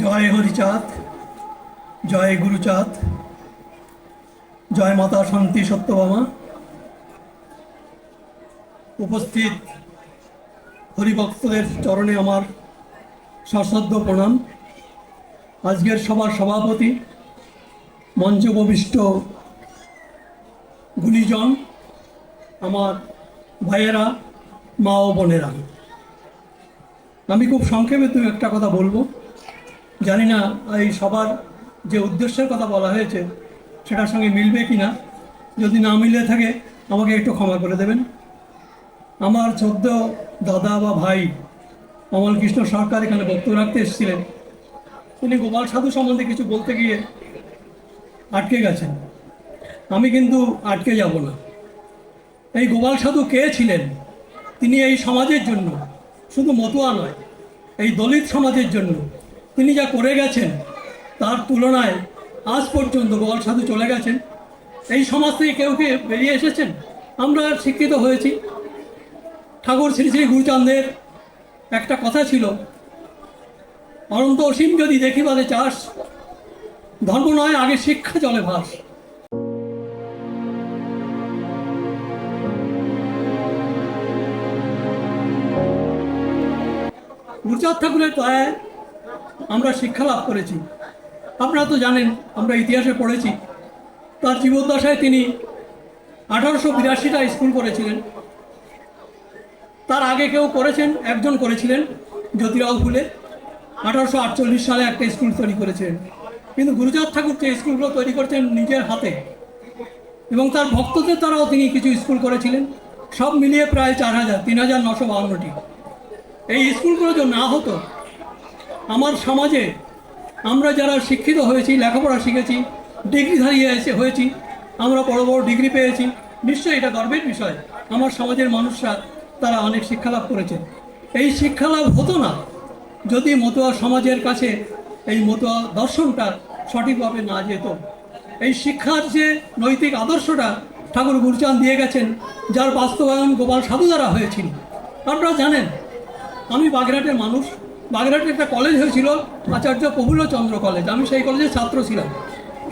জয় হরিচাঁদ, জয় গুরুচাঁদ, জয় মাতা শান্তি সত্যবামা উপস্থিত হরিভক্তদের চরণে আমার সশ্রদ্ধ প্রণাম। আজকের সভার সভাপতি মঞ্চ উপবিষ্ট গুণীজন আমার ভাইয়েরা, মা ও বোনেরা। আমি খুব সংক্ষেপে তুমি একটা কথা বলব। জানি না এই সবার যে উদ্দেশ্যের কথা বলা হয়েছে, সেটার সঙ্গে মিলবে কি না যদি না মিলে থাকে, আমাকে একটু ক্ষমা করে দেবেন। আমার চোদ্দ দাদা বা ভাই অমল কৃষ্ণ সরকার এখানে বক্তব্য রাখতে এসেছিলেন। তিনি গোপাল সাধু সম্বন্ধে কিছু বলতে গিয়ে আটকে গেছেন। আমি কিন্তু আটকে যাব না। এই গোপাল সাধু কে ছিলেন? তিনি এই সমাজের জন্য, শুধু মতুয়া নয়, এই দলিত সমাজের জন্য তিনি যা করে গেছেন তার তুলনায় আজ পর্যন্ত গোপাল সাধু চলে গেছেন। এই সমাজ থেকে কেউ কে বেরিয়ে এসেছেন? আমরা শিক্ষিত হয়েছি। ঠাকুর শ্রী শ্রী গুরুচাঁদের একটা কথা ছিল, অনন্ত অসীম যদি দেখিবারে চাষ ধর্ম নয়, আগে শিক্ষা চলে ভাস। গুরুচাঁদ ঠাকুরের দয়ায় আমরা শিক্ষা লাভ করেছি। আপনারা তো জানেন, আমরা ইতিহাসে পড়েছি। তার জীবদ্দশায় তিনি আঠারোশো বিরাশিটা স্কুল করেছিলেন। তার আগে কেউ করেছেন, একজন করেছিলেন, জ্যোতিরাও ফুলে আঠারোশো আটচল্লিশ সালে একটা স্কুল তৈরি করেছিলেন। কিন্তু গুরুচাঁদ ঠাকুর যে স্কুলগুলো তৈরি করেছেন নিজের হাতে এবং তার ভক্তদের দ্বারাও তিনি কিছু স্কুল করেছিলেন, সব মিলিয়ে প্রায় চার হাজার, তিন হাজার নশো বাউন্নটি। এই স্কুলগুলো যদি না হতো আমার সমাজে আমরা যারা শিক্ষিত হয়েছি, লেখাপড়া শিখেছি ডিগ্রিধারী এসে হয়েছি, আমরা বড় বড় ডিগ্রি পেয়েছি, নিশ্চয়ই এটা গর্বের বিষয়। আমার সমাজের মানুষরা তারা অনেক শিক্ষা লাভ করেছে। এই শিক্ষা লাভ হতো না যদি মতুয়া সমাজের কাছে এই মতুয়া দর্শনটা সঠিকভাবে না যেত। এই শিক্ষার যে নৈতিক আদর্শটা ঠাকুর গুরুচাঁদ দিয়ে গেছেন, যার বাস্তবায়ন গোপাল সাধু দ্বারা হয়েছিল। আপনারা জানেন, আমি বাগেরহাটের মানুষ বাগেরহাটে একটা কলেজ হয়েছিল, আচার্য প্রফুল্লচন্দ্র কলেজ আমি সেই কলেজের ছাত্র ছিলাম।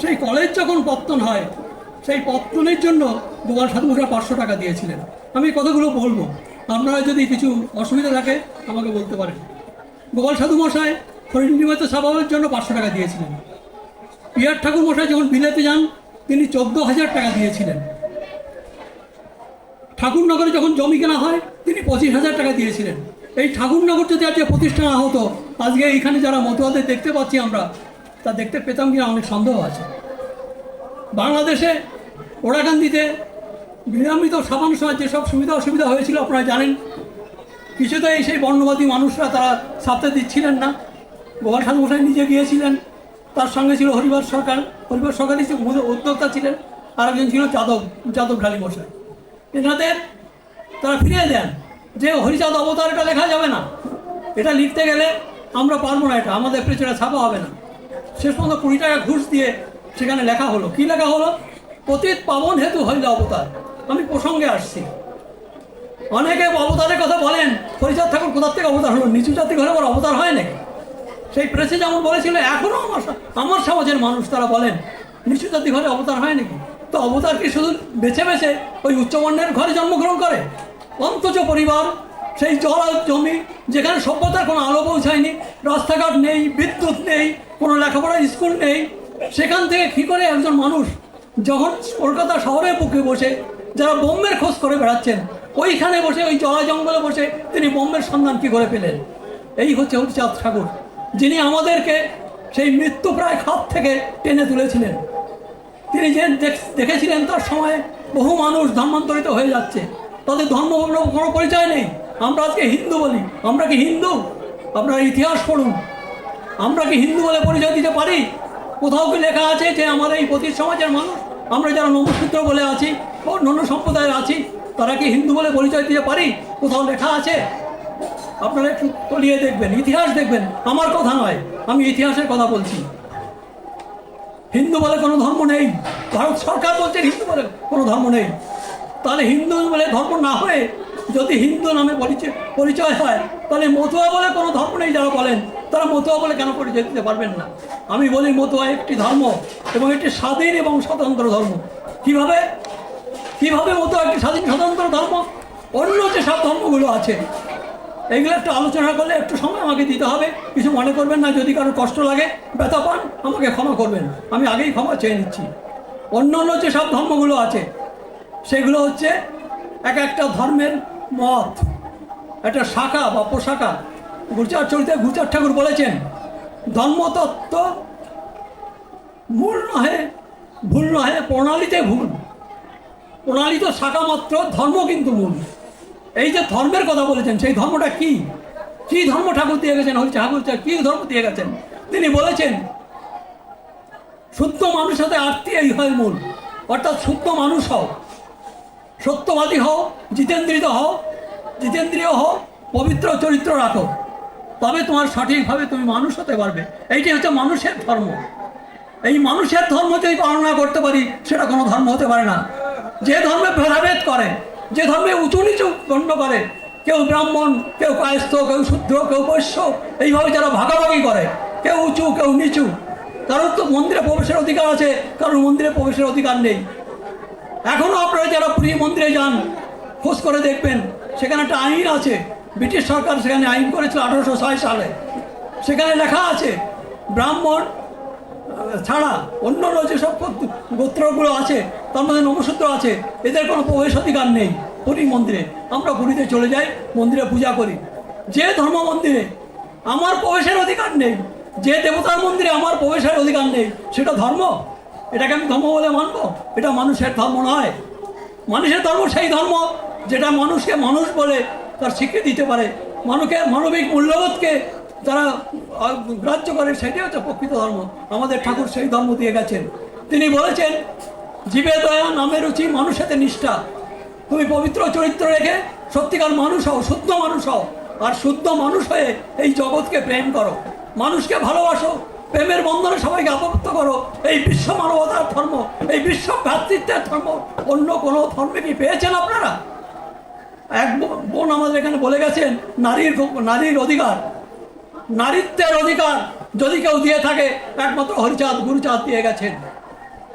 সেই কলেজ যখন পত্তন হয়, সেই পত্তনের জন্য গোপাল সাধু মশাই পাঁচশো টাকা দিয়েছিলেন। আমি কতগুলো বলব। আপনারা যদি কিছু অসুবিধা থাকে, আমাকে বলতে পারেন। গোপাল সাধু মশাই হরিণিমত স্বভাবের জন্য পাঁচশো টাকা দিয়েছিলেন। পিয়ার ঠাকুর মশাই যখন বিলেতে যান, তিনি চোদ্দ হাজার টাকা দিয়েছিলেন। ঠাকুরনগরে যখন জমি কেনা হয়, তিনি পঁচিশ হাজার টাকা দিয়েছিলেন। এই ঠাকুরনগর যদি আজকে প্রতিষ্ঠা না হতো, আজকে এইখানে যারা মতুয়াদের দেখতে পাচ্ছি আমরা, তা দেখতে পেতাম কিনা অনেক সন্দেহ আছে। বাংলাদেশে ওরাকান্দিতে বিরামিত সামান্য সময় যেসব সুবিধা অসুবিধা হয়েছিল, আপনারা জানেন। কিছুতেই সেই বর্ণবাদী মানুষরা তারা ছাপতে দিচ্ছিলেন না। গোপাল মশাই নিজে গিয়েছিলেন, তার সঙ্গে ছিল হরিবার সরকার। হরিবার সরকারই উদ্যোক্তা ছিলেন আর একজন ছিল যাদব যাদব ঢালি মশাই। এনাদের তারা ফিরিয়ে দেন। যে হরিচাঁদ অবতার এটা লেখা যাবে না, এটা লিখতে গেলে আমরা পারব না এটা, আমাদের পেছনে ছাপা হবে না। শেষ পর্যন্ত কুড়ি টাকা ঘুষ দিয়ে সেখানে লেখা হলো। কি লেখা হলো? পতিত পাবন হেতু হইল অবতার। আমি প্রসঙ্গে আসছি। অনেকে অবতারের কথা বলেন, হরিচাঁদ ঠাকুর কোথার থেকে অবতার হলো? নিচু জাতি ঘরে আবার অবতার হয় নাকি? সেই প্রেসে যেমন বলেছিল এখনও আমার আমার সমাজের মানুষ তারা বলেন, নিচু জাতি ঘরে অবতার হয় নাকি? তো অবতার কি শুধু বেছে বেছে ওই উচ্চবর্ণের ঘরে জন্মগ্রহণ করে। অন্তচ পরিবার, সেই জল জমি, যেখানে সভ্যতার কোনো আলো পৌঁছায়নি, রাস্তাঘাট নেই, বিদ্যুৎ নেই, কোনো লেখাপড়ার স্কুল নেই, সেখান থেকে কী করে একজন মানুষ যখন কলকাতা শহরের বুকে বসে যারা বোম্বের খোঁজ করে বেড়াচ্ছেন, ওইখানে বসে, ওই জলা জঙ্গলে বসে তিনি বোম্বের সন্ধান কী করে পেলেন? এই হচ্ছে হরিচাঁদ ঠাকুর, যিনি আমাদেরকে সেই মৃত্যু প্রায় খাত থেকে টেনে তুলেছিলেন। তিনি যে দেখেছিলেন তার সময়ে বহু মানুষ ধর্মান্তরিত হয়ে যাচ্ছে। তাদের ধর্ম কোনো পরিচয় নেই। আমরা আজকে হিন্দু বলি। আমরা কি হিন্দু? আপনারা ইতিহাস পড়ুন। আমরা কি হিন্দু বলে পরিচয় দিতে পারি? কোথাও কি লেখা আছে যে আমার এই পতিত সমাজের মানুষ? আমরা যারা নবসূত্র বলে আছি অন্যান্য সম্প্রদায়ের আছি, তারা কি হিন্দু বলে পরিচয় দিতে পারি? কোথাও লেখা আছে? আপনারা একটু তলিয়ে দেখবেন, ইতিহাস দেখবেন। আমার কথা নয়, আমি ইতিহাসের কথা বলছি। হিন্দু বলে কোনো ধর্ম নেই। ভারত সরকার বলছে হিন্দু বলে কোনো ধর্ম নেই। তাহলে হিন্দু বলে ধর্ম না হয়ে যদি হিন্দু নামে পরিচয় পরিচয় হয়, তাহলে মতুয়া বলে কোনো ধর্ম নেই যারা বলেন। তারা মতুয়া বলে কেন পরিচয় দিতে পারবেন না? আমি বলি মতুয়া একটি ধর্ম এবং একটি স্বাধীন এবং স্বতন্ত্র ধর্ম। কীভাবে? কীভাবে মতুয়া একটি স্বাধীন, স্বতন্ত্র ধর্ম? অন্য যে সব ধর্মগুলো আছে, এইগুলো একটু আলোচনা করলে একটু সময় আমাকে দিতে হবে। কিছু মনে করবেন না, যদি কারও কষ্ট লাগে, ব্যথা পান, আমাকে ক্ষমা করবেন। আমি আগেই ক্ষমা চেয়ে নিচ্ছি। অন্য অন্য যে সব ধর্মগুলো আছে সেগুলো হচ্ছে এক একটা ধর্মের মত। একটা শাখা বা পোশাখা গুরচার চরিত্রে গুরচার ঠাকুর বলেছেন, ধর্মতত্ত্ব মূল নহে, ভুল নহে, প্রণালীতে ভুল। প্রণালী তো শাখা মাত্র, ধর্ম কিন্তু মূল। এই যে ধর্মের কথা বলেছেন, সেই ধর্মটা কি? কি ধর্ম ঠাকুর দিয়ে গেছেন? হচ্ছে ঠাকুর কি ধর্ম দিয়ে গেছেন? তিনি বলেছেন, শুদ্ধ মানুষ সাথে আত্মীয় এই হয় মূল। অর্থাৎ শুদ্ধ মানুষ হও। সত্যবাদী হও, জিতেন্দ্রিত হও, জিতেন্দ্রীয় হও, পবিত্র চরিত্র রাখো। তবে তোমার সঠিকভাবে তুমি মানুষ হতে পারবে। এইটি হচ্ছে মানুষের ধর্ম। এই মানুষের ধর্ম যদি পালন করতে পারি, সেটা কোনো ধর্ম হতে পারে না। যে ধর্মে ভেদাভেদ করে, যে ধর্মে উঁচু নিচু গণ্য করে, কেউ ব্রাহ্মণ, কেউ কায়স্থ, কেউ শূদ্র, কেউ বৈশ্য, এইভাবে যারা ভাগাভাগি করে, কেউ উঁচু, কেউ নিচু কারোর তো মন্দিরে প্রবেশের অধিকার আছে, কারোর মন্দিরে প্রবেশের অধিকার নেই। এখনও আপনারা যারা পুরী মন্দিরে যান, খোঁজ করে দেখবেন, সেখানে একটা আইন আছে। ব্রিটিশ সরকার সেখানে আইন করেছিল আঠারোশো ছয় সালে। সেখানে লেখা আছে, ব্রাহ্মণ ছাড়া অন্য অন্য যেসব গোত্রগুলো আছে, তার মধ্যে নমসূত্র আছে, এদের কোনো প্রবেশ অধিকার নেই পুরী মন্দিরে। আমরা পুরীতে চলে যাই, মন্দিরে পূজা করি। যে ধর্ম মন্দিরে আমার প্রবেশের অধিকার নেই, যে দেবতার মন্দিরে আমার প্রবেশের অধিকার নেই, সেটা ধর্ম। এটাকে আমি ধর্ম বলে মানব? এটা মানুষের ধর্ম নয়। মানুষের ধর্ম সেই ধর্ম যেটা মানুষকে মানুষ বলে তার স্বীকৃতি দিতে পারে। মানুষকে, মানবিক মূল্যবোধকে তারা গ্রাহ্য করে সেটাই হচ্ছে প্রকৃত ধর্ম। আমাদের ঠাকুর সেই ধর্ম দিয়ে গেছেন। তিনি বলেছেন, জীবে দয়া নামে রুচি মানুষেতে নিষ্ঠা। তুমি পবিত্র চরিত্র রেখে সত্যিকার মানুষ হও, শুদ্ধ মানুষ হও। আর শুদ্ধ মানুষ হয়ে এই জগৎকে প্রেম করো। মানুষকে ভালোবাসো প্রেমের বন্ধনে সবাইকে আবদ্ধ করো। এই বিশ্ব মানবতার ধর্ম, এই বিশ্ব ভ্রাতৃত্বের ধর্ম, অন্য কোনো ধর্মে কি পেয়েছেন আপনারা? এক বোন আমাদের এখানে বলে গেছেন, নারীর নারীর অধিকার, নারীত্বের অধিকার যদি কেউ দিয়ে থাকে, একমাত্র হরিচাঁদ, গুরুচাঁদ দিয়ে গেছেন।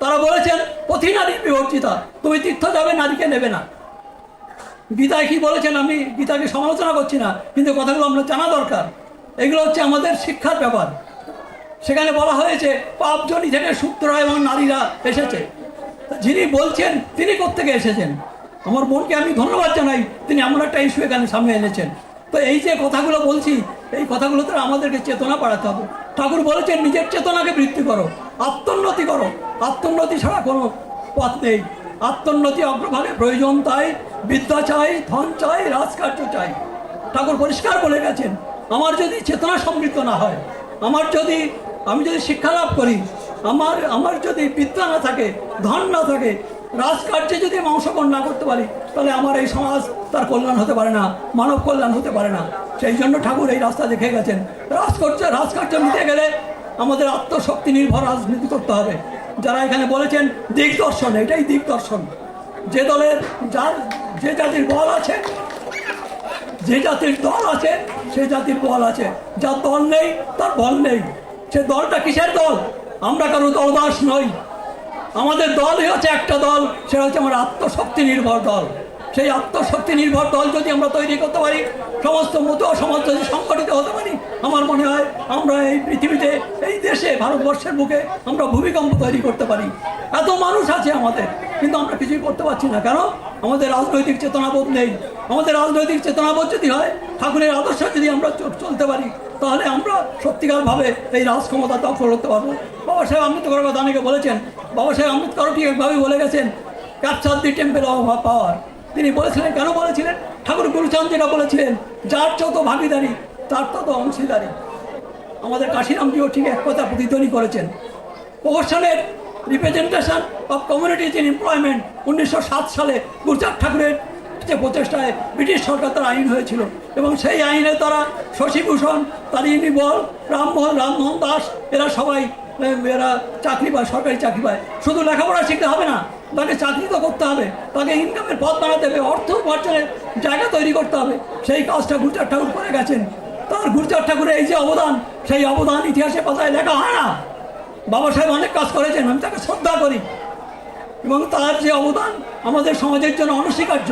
তারা বলেছেন, পথি নারী বিবর্জিতা, তুমি তীর্থ যাবে, নারীকে নেবে না। গীতায় কি বলেছেন আমি? গীতাকে সমালোচনা করছি না, কিন্তু কথাগুলো আমরা জানা দরকার। এগুলো হচ্ছে আমাদের শিক্ষার ব্যাপার। সেখানে বলা হয়েছে পাপজনী থেকে সূত্ররা এবং নারীরা এসেছে। যিনি বলছেন, তিনি কোত্থেকে এসেছেন? আমার বোনকে আমি ধন্যবাদ জানাই, তিনি এমন একটা ইস্যু এখানে সামনে এনেছেন। তো এই যে কথাগুলো বলছি, এই কথাগুলোতে আমাদেরকে চেতনা বাড়াতে হবে। ঠাকুর বলেছেন, নিজের চেতনাকে বৃদ্ধি করো, আত্মোন্নতি করো। আত্মোন্নতি ছাড়া কোনো পথ নেই। আত্মোন্নতি অগ্রভাগে প্রয়োজন তাই বিদ্যা চাই, ধন চাই, রাজকার্য চাই। ঠাকুর পরিষ্কার বলে গেছেন, আমার যদি চেতনা সমৃদ্ধ না হয়, আমার যদি আমি যদি শিক্ষা লাভ করি, আমার আমার যদি বিদ্যা না থাকে, ধন না থাকে, রাজকার্যে যদি আমি অংশগ্রহণ না করতে পারি, তাহলে আমার এই সমাজ তার কল্যাণ হতে পারে না, মানব কল্যাণ হতে পারে না। সেই জন্য ঠাকুর এই রাস্তা দেখে গেছেন। রাজকার্য রাজকার্য নিতে গেলে আমাদের আত্মশক্তি নির্ভর রাজনীতি করতে হবে। যারা এখানে বলেছেন, দিগদর্শন, এটাই দিগদর্শন। যে দলের, যার, যে জাতির বল আছে, যে জাতির দল আছে, সে জাতির বল আছে। যার দল নেই, তার বল নেই। সে দলটা কিসের দল? আমরা কারও দলদাস নই। আমাদের দলই হচ্ছে একটা দল, সেটা হচ্ছে আমার আত্মশক্তি নির্ভর দল। সেই আত্মশক্তি নির্ভর দল যদি আমরা তৈরি করতে পারি, সমস্ত মতো সমাজ যদি সংগঠিত হতে পারি, আমার মনে হয় আমরা এই পৃথিবীতে, এই দেশে, ভারতবর্ষের বুকে আমরা ভূমিকম্প তৈরি করতে পারি। এত মানুষ আছে আমাদের, কিন্তু আমরা কিছুই করতে পারছি না। কেন? আমাদের রাজনৈতিক চেতনাবোধ নেই। আমাদের রাজনৈতিক চেতনাবোধ যদি হয়, ঠাকুরের আদর্শ যদি আমরা চলতে পারি, তাহলে আমরা সত্যিকারভাবে এই রাজক্ষমতা দখল করতে পারব। বাবা সাহেব আম্বেদকর অনেকে বলেছেন, বাবা সাহেব আম্বেদকর ঠিক একভাবে বলে গেছেন? Capture the temple of power তিনি বলেছিলেন, কেন বলেছিলেন? ঠাকুর গুরুচাঁদ যেটা বলেছিলেন, যার যত ভাগিদারি, তার তত অংশীদারি। আমাদের কাশিরামজিও ঠিক এক কথা প্রতিধ্বনি করেছেন। প্রফেশনের representation of communities in employment উনিশশো সাত সালে গুরুচাঁদ ঠাকুরের যে প্রচেষ্টায় ব্রিটিশ সরকার তার আইন হয়েছিল এবং সেই আইনে তারা শশীভূষণ, তারিণী বল, রামমোহন রামমোহন দাস, এরা সবাই এ, মেয়েরা চাকরি পায় সরকারি চাকরি পায়। শুধু লেখাপড়া শিখতে হবে না তাকে চাকরি তো করতে হবে। তাকে ইনকামের পথ বানাতে হবে অর্থ উপার্জনের জায়গা তৈরি করতে হবে। সেই কাজটা গুরুচার ঠাকুর করে গেছেন। তার গুরুচার ঠাকুরের এই যে অবদান সেই অবদান ইতিহাসে পাতায় লেখা হয় না। বাবা সাহেব অনেক কাজ করেছেন আমি তাকে শ্রদ্ধা করি। এবং তার যে অবদান আমাদের সমাজের জন্য অনস্বীকার্য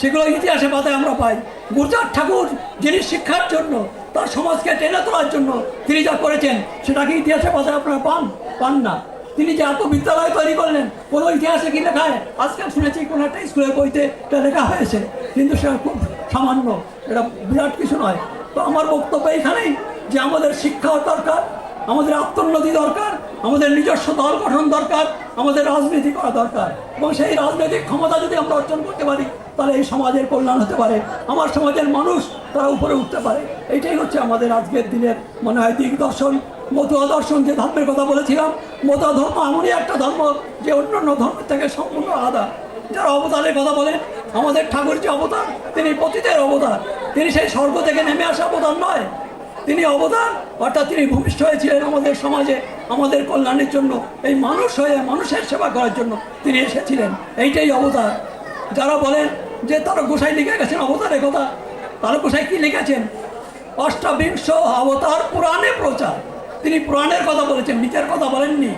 সেগুলো ইতিহাসে পাতায় আমরা পাই। গুরুচাঁদ ঠাকুর যিনি শিক্ষার জন্য সমাজকে টেনে তোলার জন্য তিনি যা করেছেন সেটা কি ইতিহাসের কথা আপনারা পান পান না। তিনি যে এত বিদ্যালয় তৈরি করলেন, কোনো ইতিহাসে কি লেখা হয় আজকাল শুনেছি কোনো একটা স্কুলের বইতে এটা লেখা হয়েছে, কিন্তু সেটা খুব সামান্য, এটা বিরাট কিছু নয়। তো আমার বক্তব্য এখানেই যে আমাদের শিক্ষাও দরকার, আমাদের আত্মোন্নতি দরকার আমাদের নিজস্ব দল গঠন দরকার, আমাদের রাজনীতি করা দরকার। এবং সেই রাজনৈতিক ক্ষমতা যদি আমরা অর্জন করতে পারি, তাহলে এই সমাজের কল্যাণ হতে পারে। আমার সমাজের মানুষ তারা উপরে উঠতে পারে। এইটাই হচ্ছে আমাদের আজকের দিনের মনে হয় দিক দর্শন। মতুয়া দর্শন যে ধর্মের কথা বলেছিলাম, মতুয়া ধর্ম এমনই একটা ধর্ম যে অন্যান্য ধর্মের থেকে সম্পূর্ণ আলাদা। যারা অবতারের কথা বলেন, আমাদের ঠাকুর যে অবতার, তিনি পতিতের অবতার। তিনি সেই স্বর্গ থেকে নেমে আসা অবতার নয়। তিনি অবদান, অর্থাৎ তিনি ভূমিষ্ঠ হয়েছিলেন আমাদের সমাজে, আমাদের কল্যাণের জন্য, এই মানুষ হয়ে, মানুষের সেবা করার জন্য তিনি এসেছিলেন। এইটাই অবতার। যারা বলেন যে তারা গোসাই লিখে গেছেন অবতারের কথা তারা গোসাই কি লিখেছেন? অষ্টাবিংশ অবতার পুরাণে প্রচার। তিনি পুরাণের কথা বলেছেন নিজের কথা বলেননি।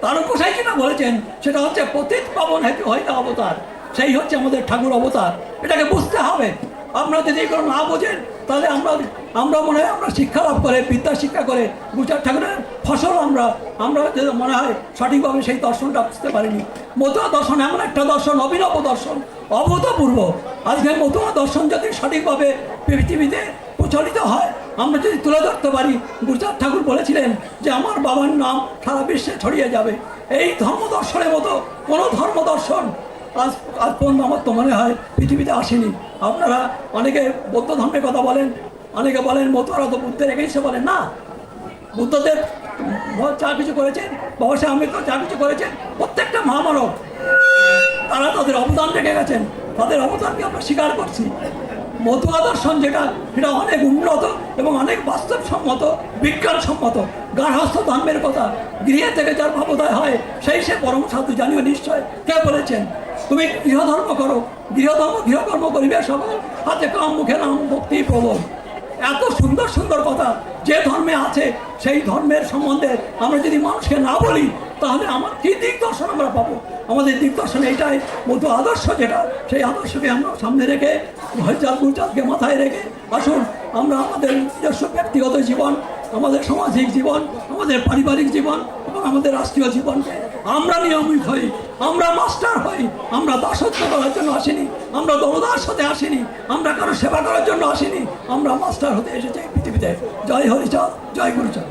তার গোসাই কিনা বলেছেন, সেটা হচ্ছে পতিত পাবন হেতু হয়তো অবতার। সেই হচ্ছে আমাদের ঠাকুর অবতার। এটাকে বুঝতে হবে। আপনারা যদি এগুলো না বোঝেন, তাহলে আমরা আমরা মনে হয় আমরা শিক্ষা লাভ করে, বিদ্যা শিক্ষা করে, গুজরাট ঠাকুরের ফসল আমরা আমরা যদি মনে হয় সঠিকভাবে সেই দর্শনটা বুঝতে পারিনি। মতুয়া দর্শন এমন একটা দর্শন, অভিনব দর্শন, অভূতপূর্ব। আজকে মতুয়া দর্শন যদি সঠিকভাবে পৃথিবীতে প্রচলিত হয়, আমরা যদি তুলে ধরতে পারি, গুজরাট ঠাকুর বলেছিলেন যে আমার বাবার নাম সারা বিশ্বে ছড়িয়ে যাবে। এই ধর্ম দর্শনের মতো কোনো ধর্ম দর্শন আজ আজ পর্যন্ত আমার তো মনে হয় পৃথিবীতে আসেনি। আপনারা অনেকে বৌদ্ধ ধর্মের কথা বলেন, অনেকে বলেন মতুয়ারা তো বুদ্ধের সে বলেন না বুদ্ধদের যা কিছু করেছেন, বাবা সাহেব আম্বেদকর যা কিছু করেছেন, প্রত্যেকটা মহামানব, তারা তাদের অবদান রেখে গেছেন। তাদের অবদানকে আমরা স্বীকার করছি। মতুয়া দর্শন যেটা, সেটা অনেক উন্নত এবং অনেক বাস্তবসম্মত, বিজ্ঞানসম্মত, গার্হস্থ ধর্মের কথা, গৃহে থেকে যার ভাবোদয় হয়, সেই সে পরম সাধু, জানিও নিশ্চয়। কে বলেছেন? তুমি গৃহধর্ম করো, গৃহধর্ম, গৃহকর্ম করিবে সকল। হাতে কাম, মুখে নাম, ভক্তি প্রবল এত সুন্দর সুন্দর কথা যে ধর্মে আছে, সেই ধর্মের সম্বন্ধে আমরা যদি মানুষকে না বলি, তাহলে আমার কি দিগদর্শন আমরা পাবো? আমাদের দিক দর্শন এইটাই মতো আদর্শ যেটা, সেই আদর্শকে আমরা সামনে রেখে হরচাল গুরচালকে মাথায় রেখে আসুন। আমরা আমাদের নিজস্ব ব্যক্তিগত জীবন, আমাদের সামাজিক জীবন, আমাদের পারিবারিক জীবন এবং আমাদের রাষ্ট্রীয় জীবনকে আমরা নিয়মিত হই, আমরা মাস্টার হই, আমরা দাসত্ব করার জন্য আসিনি, আমরা দলদার সাথে আসিনি, আমরা কারও সেবা করার জন্য আসিনি, আমরা মাস্টার হতে এসেছি পৃথিবীতে। জয় হরিচাঁদ জয় গুরুচাঁদ